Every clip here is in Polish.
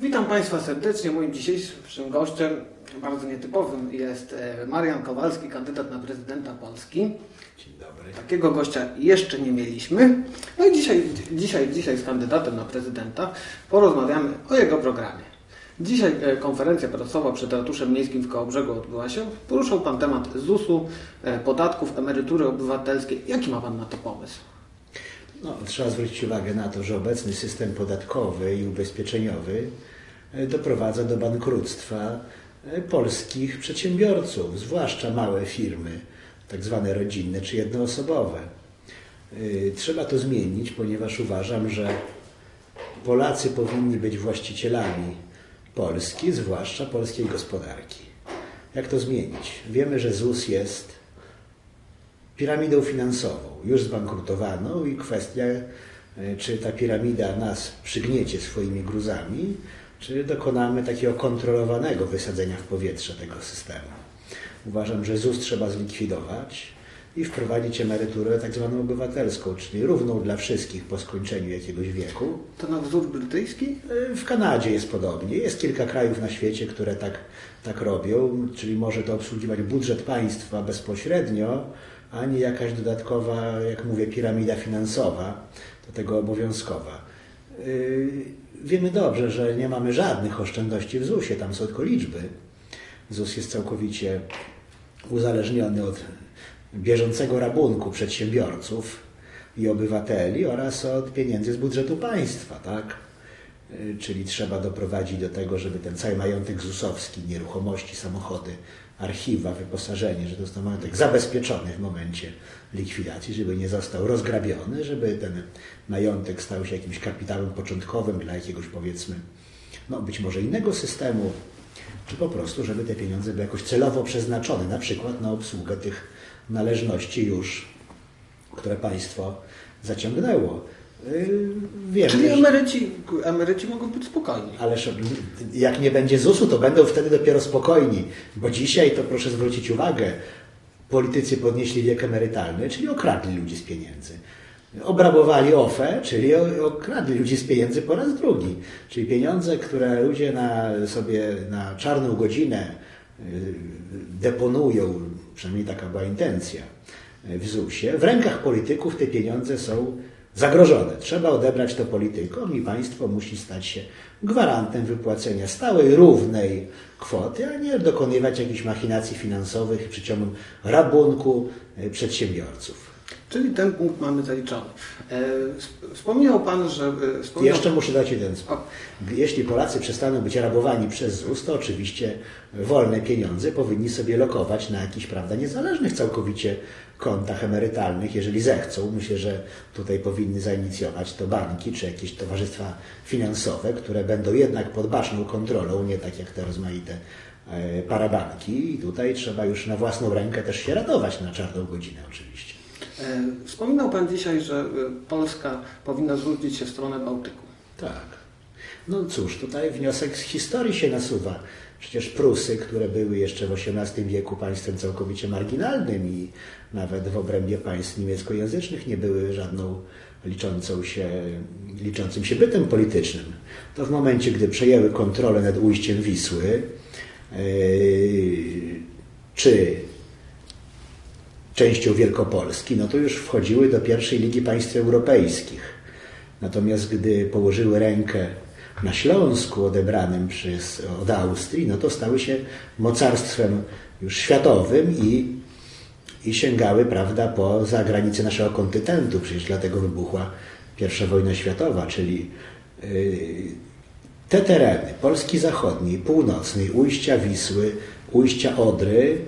Witam Państwa serdecznie. Moim dzisiejszym gościem, bardzo nietypowym, jest e, Marian Kowalski, kandydat na prezydenta Polski. Dzień dobry. Takiego gościa jeszcze nie mieliśmy. No i dzisiaj, dzisiaj, dzisiaj z kandydatem na prezydenta porozmawiamy o jego programie. Dzisiaj e, konferencja prasowa przed ratuszem miejskim w Kołobrzegu odbyła się. Poruszał Pan temat ZUS-u, e, podatków, emerytury obywatelskiej. Jaki ma Pan na to pomysł? No, trzeba zwrócić uwagę na to, że obecny system podatkowy i ubezpieczeniowy e, doprowadza do bankructwa e, polskich przedsiębiorców, zwłaszcza małe firmy, tak zwane rodzinne czy jednoosobowe. E, Trzeba to zmienić, ponieważ uważam, że Polacy powinni być właścicielami Polski, zwłaszcza polskiej gospodarki. Jak to zmienić? Wiemy, że ZUS jest piramidą finansową, już zbankrutowaną i kwestia, e, czy ta piramida nas przygniecie swoimi gruzami, czy dokonamy takiego kontrolowanego wysadzenia w powietrze tego systemu. Uważam, że ZUS trzeba zlikwidować i wprowadzić emeryturę tak zwaną obywatelską, czyli równą dla wszystkich po skończeniu jakiegoś wieku. To na wzór brytyjski? E, W Kanadzie jest podobnie. Jest kilka krajów na świecie, które tak, tak robią, czyli może to obsługiwać budżet państwa bezpośrednio, a nie jakaś dodatkowa, jak mówię, piramida finansowa, do tego obowiązkowa. Yy, Wiemy dobrze, że nie mamy żadnych oszczędności w ZUS-ie, tam są tylko liczby. ZUS jest całkowicie uzależniony od bieżącego rabunku przedsiębiorców i obywateli oraz od pieniędzy z budżetu państwa, tak? Y, Czyli trzeba doprowadzić do tego, żeby ten cały majątek ZUS-owski, nieruchomości, samochody, archiwa, wyposażenie, że to jest to majątek zabezpieczony w momencie likwidacji, żeby nie został rozgrabiony, żeby ten majątek stał się jakimś kapitałem początkowym dla jakiegoś powiedzmy, no być może innego systemu, czy po prostu, żeby te pieniądze były jakoś celowo przeznaczone, na przykład na obsługę tych należności już, które państwo zaciągnęło. Yy, Czyli emeryci, emeryci mogą być spokojni. Ależ jak nie będzie ZUS-u, to będą wtedy dopiero spokojni, bo dzisiaj to proszę zwrócić uwagę, politycy podnieśli wiek emerytalny, czyli okradli ludzi z pieniędzy. Obrabowali OFE, czyli okradli ludzi z pieniędzy po raz drugi. Czyli pieniądze, które ludzie na, sobie na czarną godzinę y, deponują, przynajmniej taka była intencja, w ZUS-ie, w rękach polityków te pieniądze są zagrożone. Trzeba odebrać to politykom i państwo musi stać się gwarantem wypłacenia stałej, równej kwoty, a nie dokonywać jakichś machinacji finansowych przy ciągłym rabunku e, przedsiębiorców. Czyli ten punkt mamy zaliczony. E, sp- Wspominał Pan, że... e, Wspominał... Jeszcze muszę dać jeden. Jeśli Polacy przestaną być rabowani przez ZUS, to oczywiście wolne pieniądze powinni sobie lokować na jakichś, prawda, niezależnych całkowicie kontach emerytalnych, jeżeli zechcą. Myślę, że tutaj powinny zainicjować to banki czy jakieś towarzystwa finansowe, które będą jednak pod baczną kontrolą, nie tak jak te rozmaite e, parabanki. I tutaj trzeba już na własną rękę też się ratować na czarną godzinę oczywiście. E, Wspominał Pan dzisiaj, że e, Polska powinna zwrócić się w stronę Bałtyku. Tak. No cóż, tutaj wniosek z historii się nasuwa. Przecież Prusy, które były jeszcze w XVIII wieku państwem całkowicie marginalnym i nawet w obrębie państw niemieckojęzycznych nie były żadną liczącą się, liczącym się bytem politycznym. To w momencie, gdy przejęły kontrolę nad ujściem Wisły, yy, czy częścią Wielkopolski, no to już wchodziły do pierwszej Ligi Państw Europejskich. Natomiast gdy położyły rękę na Śląsku odebranym przez, od Austrii, no to stały się mocarstwem już światowym i, i sięgały, prawda, poza granice naszego kontynentu. Przecież dlatego wybuchła pierwsza wojna światowa, czyli yy, te tereny Polski Zachodniej, Północnej, ujścia Wisły, ujścia Odry,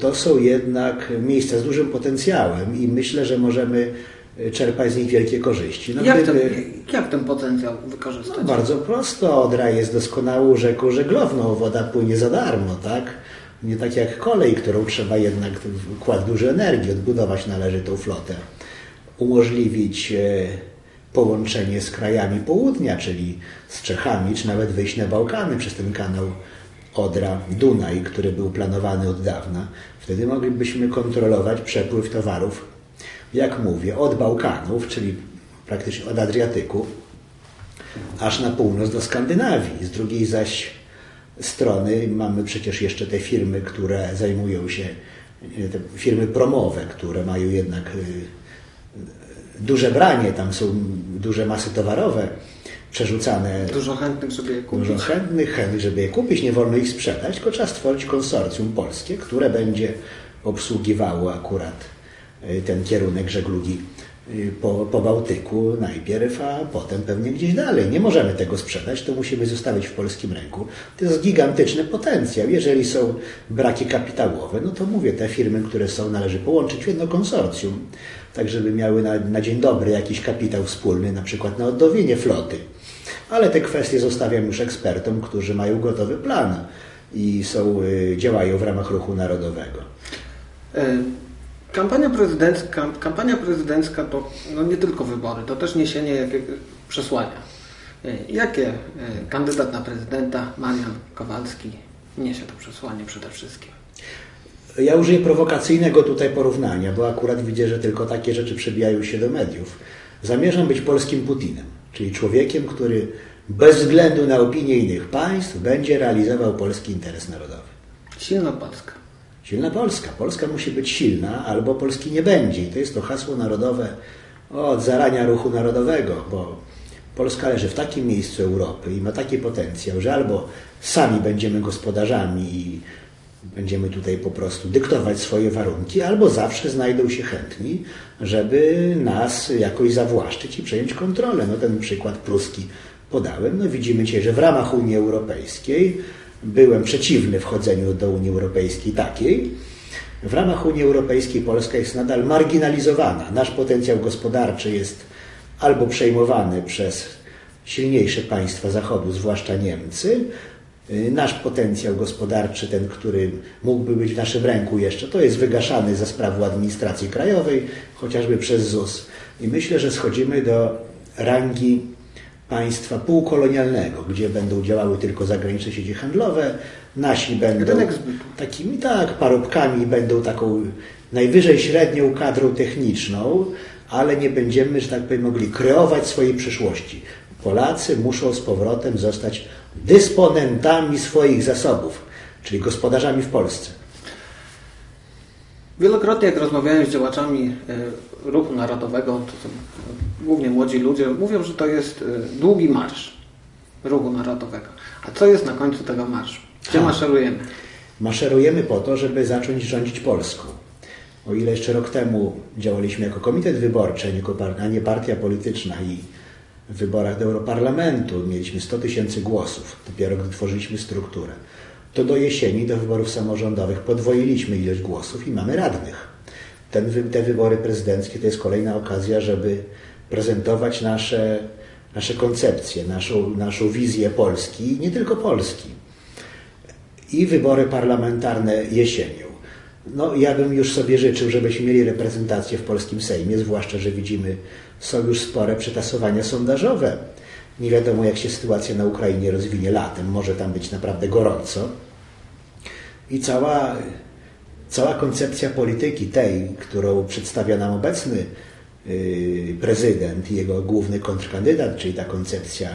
to są jednak miejsca z dużym potencjałem i myślę, że możemy y, czerpać z nich wielkie korzyści. No, jak, gdyby- ten, jak ten potencjał wykorzystać? no, bardzo prosto. Odra jest doskonałą rzeką żeglowną. Woda płynie za darmo, tak? Nie tak jak kolej, którą trzeba jednak wkład duży energii, odbudować należy tą flotę. Umożliwić e, połączenie z krajami południa, czyli z Czechami, czy nawet wyjść na Bałkany przez ten kanał Odra-Dunaj, który był planowany od dawna. Wtedy moglibyśmy kontrolować przepływ towarów, jak mówię, od Bałkanów, czyli praktycznie od Adriatyku, aż na północ do Skandynawii. Z drugiej zaś strony mamy przecież jeszcze te firmy, które zajmują się, te firmy promowe, które mają jednak duże branie, tam są duże masy towarowe przerzucane. Dużo chętnych, żeby je kupić. Dużo chętnych, chętnych, żeby je kupić. Nie wolno ich sprzedać, tylko trzeba stworzyć konsorcjum polskie, które będzie obsługiwało akurat y, ten kierunek żeglugi y, po, po Bałtyku najpierw, a potem pewnie gdzieś dalej. Nie możemy tego sprzedać, to musimy zostawić w polskim ręku. To jest gigantyczny potencjał. Jeżeli są braki kapitałowe, no to mówię, te firmy, które są, należy połączyć w jedno konsorcjum, tak żeby miały na, na dzień dobry jakiś kapitał wspólny, na przykład na odnowienie floty. Ale te kwestie zostawiam już ekspertom, którzy mają gotowy plan i są, y, działają w ramach ruchu narodowego. E, kampania prezydencka, kampania prezydencka to no nie tylko wybory, to też niesienie jakiego przesłania. E, jakie e, kandydat na prezydenta, Marian Kowalski, niesie to przesłanie przede wszystkim? Ja użyję prowokacyjnego tutaj porównania, bo akurat widzę, że tylko takie rzeczy przebijają się do mediów. Zamierzam być polskim Putinem, czyli człowiekiem, który bez względu na opinię innych państw będzie realizował polski interes narodowy. Silna Polska. Silna Polska. Polska musi być silna, albo Polski nie będzie. I to jest to hasło narodowe od zarania ruchu narodowego, bo Polska leży w takim miejscu Europy i ma taki potencjał, że albo sami będziemy gospodarzami i będziemy tutaj po prostu dyktować swoje warunki, albo zawsze znajdą się chętni, żeby nas jakoś zawłaszczyć i przejąć kontrolę. No ten przykład pruski podałem. No widzimy dzisiaj, że w ramach Unii Europejskiej byłem przeciwny wchodzeniu do Unii Europejskiej takiej. W ramach Unii Europejskiej Polska jest nadal marginalizowana. Nasz potencjał gospodarczy jest albo przejmowany przez silniejsze państwa Zachodu, zwłaszcza Niemcy, nasz potencjał gospodarczy, ten, który mógłby być w naszym ręku jeszcze, to jest wygaszany za sprawą administracji krajowej, chociażby przez ZUS. I myślę, że schodzimy do rangi państwa półkolonialnego, gdzie będą działały tylko zagraniczne sieci handlowe, nasi będą takimi tak parobkami, będą taką najwyżej średnią kadrą techniczną, ale nie będziemy, że tak powiem, mogli kreować swojej przyszłości. Polacy muszą z powrotem zostać dysponentami swoich zasobów, czyli gospodarzami w Polsce. Wielokrotnie, jak rozmawiałem z działaczami e, ruchu narodowego, to są głównie młodzi ludzie, mówią, że to jest e, długi marsz ruchu narodowego. A co jest na końcu tego marszu? Gdzie ha. maszerujemy? Maszerujemy po to, żeby zacząć rządzić Polską. O ile jeszcze rok temu działaliśmy jako komitet wyborczy, a nie partia polityczna i w wyborach do Europarlamentu mieliśmy 100 tysięcy głosów, dopiero gdy tworzyliśmy strukturę, to do jesieni, do wyborów samorządowych podwoiliśmy ilość głosów i mamy radnych. Ten, te wybory prezydenckie to jest kolejna okazja, żeby prezentować nasze, nasze koncepcje, naszą, naszą wizję Polski, nie tylko Polski. I wybory parlamentarne jesienią. No, ja bym już sobie życzył, żebyśmy mieli reprezentację w polskim Sejmie, zwłaszcza, że widzimy, są już spore przetasowania sondażowe. Nie wiadomo, jak się sytuacja na Ukrainie rozwinie latem. Może tam być naprawdę gorąco. I cała, cała koncepcja polityki tej, którą przedstawia nam obecny Y, prezydent i jego główny kontrkandydat, czyli ta koncepcja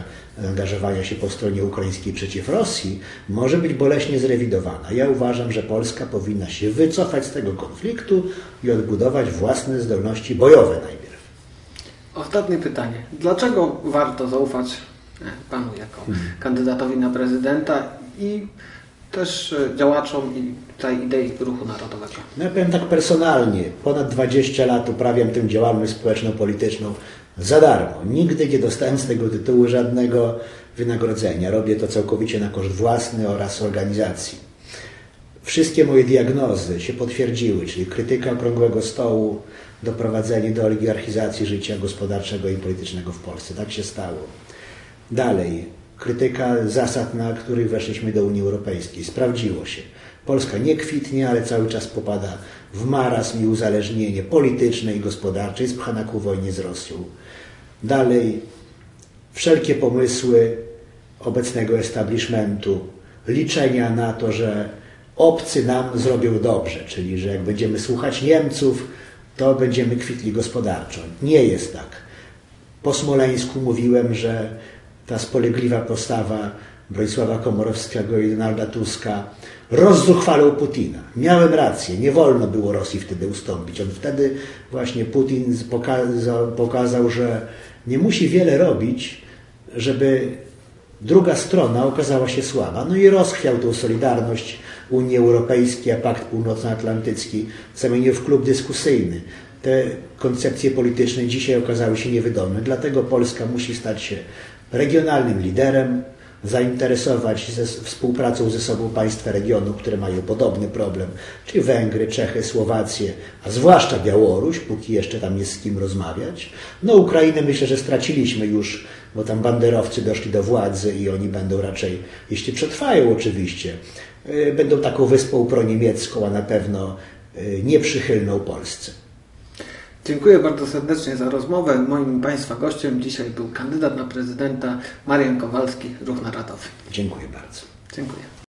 angażowania się po stronie ukraińskiej przeciw Rosji, może być boleśnie zrewidowana. Ja uważam, że Polska powinna się wycofać z tego konfliktu i odbudować własne zdolności bojowe najpierw. Ostatnie pytanie. Dlaczego warto zaufać e, Panu jako hmm. kandydatowi na prezydenta i też e, działaczom i tej idei ruchu narodowego. No ja powiem tak personalnie, ponad 20 lat uprawiam tę działalność społeczno-polityczną za darmo. Nigdy nie dostałem z tego tytułu żadnego wynagrodzenia. Robię to całkowicie na koszt własny oraz organizacji. Wszystkie moje diagnozy się potwierdziły, czyli krytyka okrągłego stołu, doprowadzenie do oligarchizacji życia gospodarczego i politycznego w Polsce. Tak się stało. Dalej, krytyka zasad, na których weszliśmy do Unii Europejskiej. Sprawdziło się. Polska nie kwitnie, ale cały czas popada w marazm i uzależnienie polityczne i gospodarcze, jest pchana ku wojnie z Rosją. Dalej, wszelkie pomysły obecnego establishmentu, liczenia na to, że obcy nam zrobią dobrze, czyli że jak będziemy słuchać Niemców, to będziemy kwitli gospodarczo. Nie jest tak. Po Smoleńsku mówiłem, że ta spolegliwa postawa Bronisława Komorowskiego i Donalda Tuska rozzuchwalał Putina. Miałem rację, nie wolno było Rosji wtedy ustąpić. On wtedy właśnie Putin pokazał, pokazał że nie musi wiele robić, żeby druga strona okazała się słaba. No i rozchwiał tą solidarność Unii Europejskiej, a Pakt Północnoatlantycki zamienił w klub dyskusyjny. Te koncepcje polityczne dzisiaj okazały się niewydolne, dlatego Polska musi stać się regionalnym liderem, zainteresować ze, współpracą ze sobą państwa regionu, które mają podobny problem, czyli Węgry, Czechy, Słowację, a zwłaszcza Białoruś, póki jeszcze tam jest z kim rozmawiać. No Ukrainę myślę, że straciliśmy już, bo tam banderowcy doszli do władzy i oni będą raczej, jeśli przetrwają oczywiście, będą taką wyspą proniemiecką, a na pewno y, nieprzychylną Polsce. Dziękuję bardzo serdecznie za rozmowę. Moim Państwa gościem dzisiaj był kandydat na prezydenta Marian Kowalski, Ruch Narodowy. Dziękuję bardzo. Dziękuję.